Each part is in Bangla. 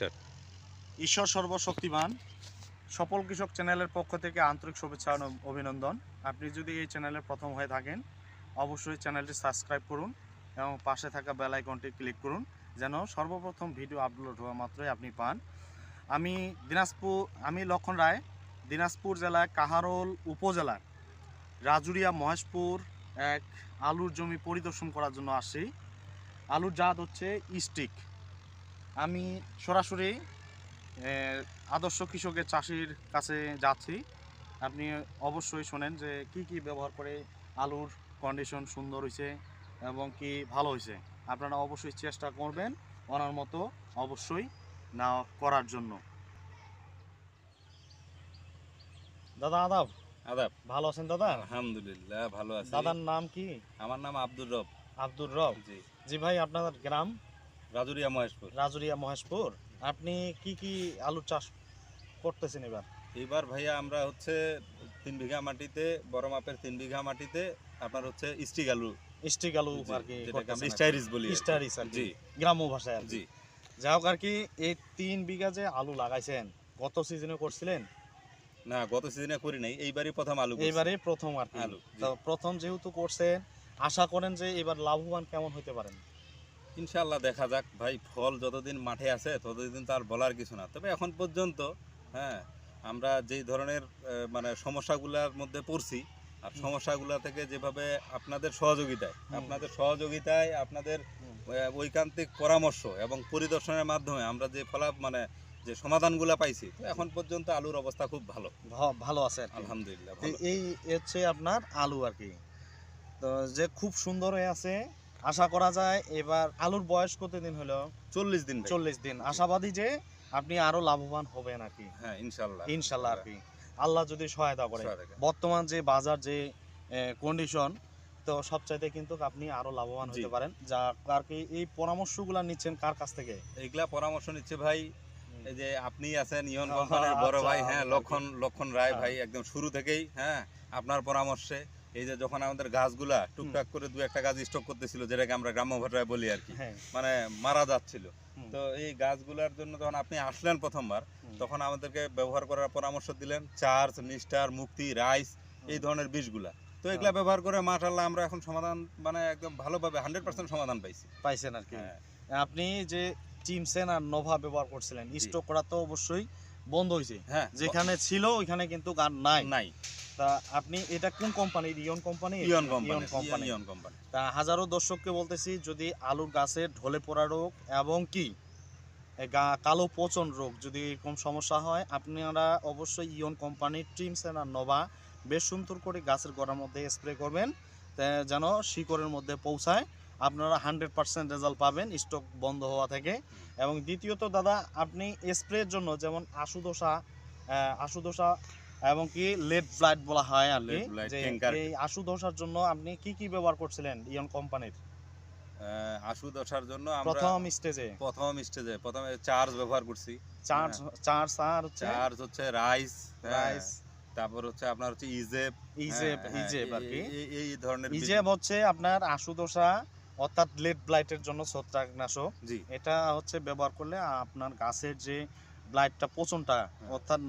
স্টার্ট ঈশ্বর সর্বশক্তিমান, সফল কৃষক চ্যানেলের পক্ষ থেকে আন্তরিক শুভেচ্ছা অভিনন্দন। আপনি যদি এই চ্যানেলের প্রথম হয়ে থাকেন, অবশ্যই চ্যানেলটি সাবস্ক্রাইব করুন এবং পাশে থাকা বেল আইকনটি ক্লিক করুন যেন সর্বপ্রথম ভিডিও আপলোড হওয়া মাত্রই আপনি পান। আমি দিনাজপুর, আমি লক্ষণ রায়, দিনাজপুর জেলার কাহারোল উপজেলার রাজুরিয়া মহেশপুর এক আলুর জমি পরিদর্শন করার জন্য আসি আলুর জাত হচ্ছে স্টিক আমি সরাসরি আদর্শ কৃষকের চাষির কাছে যাচ্ছি। আপনি অবশ্যই শোনেন যে কি কি ব্যবহার করে আলুর কন্ডিশন সুন্দর হয়েছে এবং কি ভালো হয়েছে আপনারা অবশ্যই চেষ্টা করবেন ওনার মতো অবশ্যই না করার জন্য। দাদা আদাব? আদাব। ভালো আছেন দাদা? আলহামদুলিল্লাহ ভালো আছি। দাদার নাম কি? আমার নাম আব্দুর রব। আব্দুর রব? জি। জি ভাই আপনার গ্রাম? রাজুরিয়া মহেশপুর। রাজুরিয়া মহেশপুর। আপনি কি কি আলু চাষ করতেছেন এবার? এবার ভাইয়া আমরা হচ্ছে তিন বিঘা মাটিতে বড় মাপের তিন বিঘা মাটিতে আপনার হচ্ছে স্টিক আলু। স্টিক আলু আর কি। স্টাইরিস বলি আর জি। গ্রাম্য ভাষায় আর জি। যাই হোক আর কি এই তিন বিঘা যে আলু লাগাইছেন গত সিজনে করছিলেন? না গত সিজনে করি নাই এইবারই প্রথম আলু করছি। এইবারে প্রথম আর আলু, তো প্রথম যেহেতু করছেন আশা করেন যে এবার লাভবান কেমন হতে পারেন? ইনশাআল্লাহ দেখা যাক। ভাই ফল যতদিন মাঠে আছে ততদিন তো আর বলার কিছু না। তবে এখন পর্যন্ত হ্যাঁ আমরা যেই ধরনের মানে সমস্যাগুলোর মধ্যে পড়ছি আর। সমস্যাগুলো থেকে যেভাবে আপনাদের সহযোগিতায় আপনাদের সহযোগিতায় আপনাদের ঐকান্তিক পরামর্শ এবং পরিদর্শনের মাধ্যমে আমরা যে ফলা মানে যে সমাধানগুলো পাইছি তো এখন পর্যন্ত আলুর অবস্থা খুব ভালো। ভালো আছে আলহামদুলিল্লাহ এই- এই হচ্ছে আপনার আলু আর কি। তো যে খুব সুন্দর হয়ে আছে আশা করা যায় এবার আলুর বয়স কতদিন হলো? চল্লিশ দিন চল্লিশ দিন। আশাবাদী যে আপনি আরও লাভবান হবেন আর কি। হ্যাঁ ইনশাল্লাহ ইনশাল্লাহ আর কি। আল্লাহ যদি সহায়তা করে। বর্তমান যে বাজার যে কন্ডিশন তো সবচাইতে কিন্তু আপনি আরও লাভবান হতে পারেন। যা আর কি এই পরামর্শগুলো নিচ্ছেন কার কাছ থেকে? এইগুলা পরামর্শ নিচ্ছে ভাই এই যে আপনি আছেন ইয়ন কোম্পানির বড় আচ্ছা, ভাই হ্যাঁ আচ্ছা, লক্ষণ লক্ষণ রায় হ্যাঁ। ভাই একদম শুরু থেকেই হ্যাঁ আপনার পরামর্শে। এই যে যখন আমাদের গাছগুলা টুকটাক করে দু একটা গাছ স্টক করতেছিল যেটাকে আমরা গ্রাম্য ভাষায় বলি আর কি হ্যাঁ। মানে মারা যাচ্ছিল। তো এই গাছগুলার জন্য যখন আপনি আসলেন প্রথমবার তখন আমাদেরকে ব্যবহার করার পরামর্শ দিলেন চার্জ মিস্টার মুক্তি রাইস এই ধরনের বীজগুলা তো এগুলা হ্যাঁ। ব্যবহার করে মাশাল্লাহ আমরা এখন সমাধান মানে একদম ভালোভাবে হান্ড্রেড পার্সেন্ট সমাধান পাইছি। পাইছেন আর কি। হ্যাঁ। আপনি যে চিমসেন আর নোভা ব্যবহার করছিলেন স্টক করা তো অবশ্যই বন্ধ হয়েছে হ্যাঁ যেখানে ছিল ওইখানে কিন্তু গান নাই। নাই। তা আপনি এটা কোন কোম্পানির ইয়ন কোম্পানি ইয়ন কোম্পানি কোম্পানি ইয়ন কোম্পানি তা হাজারো দর্শককে বলতেছি যদি আলুর গাছে ঢলে পড়া রোগ এবং কি? কালো পচন রোগ যদি এরকম সমস্যা হয় আপনারা অবশ্যই ইয়ন কোম্পানির ট্রিমসেন আর নোভা বেশ সুন্দর করে গাছের গোড়ার মধ্যে স্প্রে করবেন যেন শিকড়ের মধ্যে পৌঁছায়। আপনারা হান্ড্রেড পার্সেন্ট রেজাল্ট পাবেন স্টক বন্ধ হওয়া থেকে। এবং দ্বিতীয়ত দাদা আপনি স্প্রের জন্য যেমন আশুদোষা আশুদোষা এবং কি লেড ব্লাইট বলা হয় আর এই আশুদোষার জন্য আপনি কি কি ব্যবহার করছিলেন ইয়ন কোম্পানির? আশু দশার জন্য প্রথম স্টেজে। প্রথম স্টেজে প্রথমে চার্জ ব্যবহার করছি। চার্জ চার্জ আর চার্জ হচ্ছে রাইস রাইস। তারপর হচ্ছে আপনার হচ্ছে ইজেব ইজেব হ্যাঁ, হ্যাঁ, আর কি। এই- ধরনের ইজেব হচ্ছে আপনার আশুদোষা অর্থাৎ লেড ব্লাইটের জন্য ছত্রাকনাশক জি এটা হচ্ছে ব্যবহার করলে আপনার গাছের যে ব্লাইটটা পচনটা হ্যাঁ। অর্থাৎ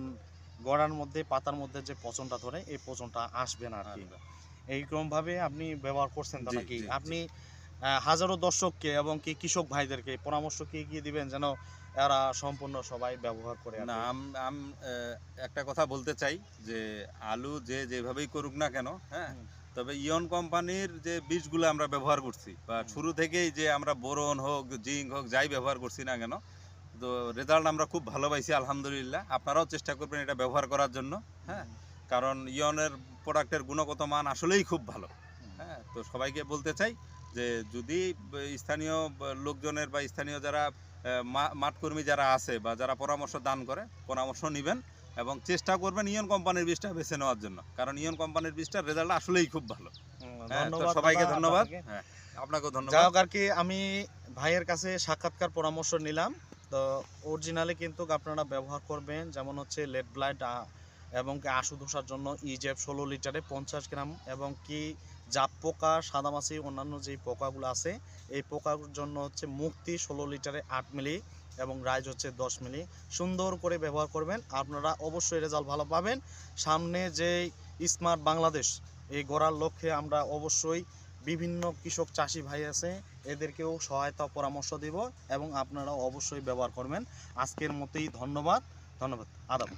গড়ার মধ্যে পাতার মধ্যে যে পচনটা ধরে এই পচনটা আসবে না আর কি আচ্ছা। এইরকম ভাবে আপনি ব্যবহার করছেন দাদা জি, কি জি, জি। আপনি হাজারো দর্শককে এবং কি কৃষক ভাইদেরকে পরামর্শ কি এগিয়ে দিবেন যেন এরা সম্পূর্ণ সবাই ব্যবহার করে না আম একটা কথা বলতে চাই যে আলু যে যেভাবেই করুক না কেন হ্যাঁ। তবে ইয়ন কোম্পানির যে বীজগুলো আমরা ব্যবহার করছি বা শুরু থেকেই যে আমরা বোরন হোক জিঙ্ক হোক যাই ব্যবহার করছি না কেন তো রেজাল্ট আমরা খুব ভালো পাইছি আলহামদুলিল্লাহ। আপনারাও চেষ্টা করবেন এটা ব্যবহার করার জন্য হ্যাঁ? কারণ ইয়নের প্রোডাক্টের গুণগত মান আসলেই খুব ভালো হ্যাঁ? তো সবাইকে বলতে চাই যে যদি স্থানীয় লোকজনের বা স্থানীয় যারা মাঠকর্মী যারা আছে বা যারা পরামর্শ দান করে পরামর্শ নেবেন এবং চেষ্টা করবেন ইয়ন কোম্পানির বীজটা বেছে নেওয়ার জন্য। কারণ ইয়ন কোম্পানির বীজটার রেজাল্ট আসলেই খুব ভালো। হ্যাঁ সবাইকে ধন্যবাদ। হ্যাঁ আপনাকেও যাই ধন্যবাদ হোক আর কি আমি ভাইয়ের কাছে সাক্ষাৎকার পরামর্শ নিলাম। তো অরিজিনালি কিন্তু আপনারা ব্যবহার করবেন যেমন হচ্ছে লেড ব্লাইট এবং কি আশু ধোসার জন্য ইজেব ষোলো লিটারে পঞ্চাশ গ্রাম এবং কি জাপ পোকা সাদামাছি অন্যান্য যেই পোকাগুলো আছে এই পোকার জন্য হচ্ছে মুক্তি ষোলো লিটারে আট মিলি। এবং রাইজ হচ্ছে দশ মিলি। সুন্দর করে ব্যবহার করবেন। আপনারা অবশ্যই রেজাল্ট ভালো পাবেন। সামনে যে স্মার্ট বাংলাদেশ, এই গড়ার লক্ষ্যে আমরা অবশ্যই বিভিন্ন কৃষক চাষি ভাই আছে, এদেরকেও সহায়তা পরামর্শ দিব এবং আপনারা অবশ্যই ব্যবহার করবেন। আজকের মতোই ধন্যবাদ। ধন্যবাদ। আদাব।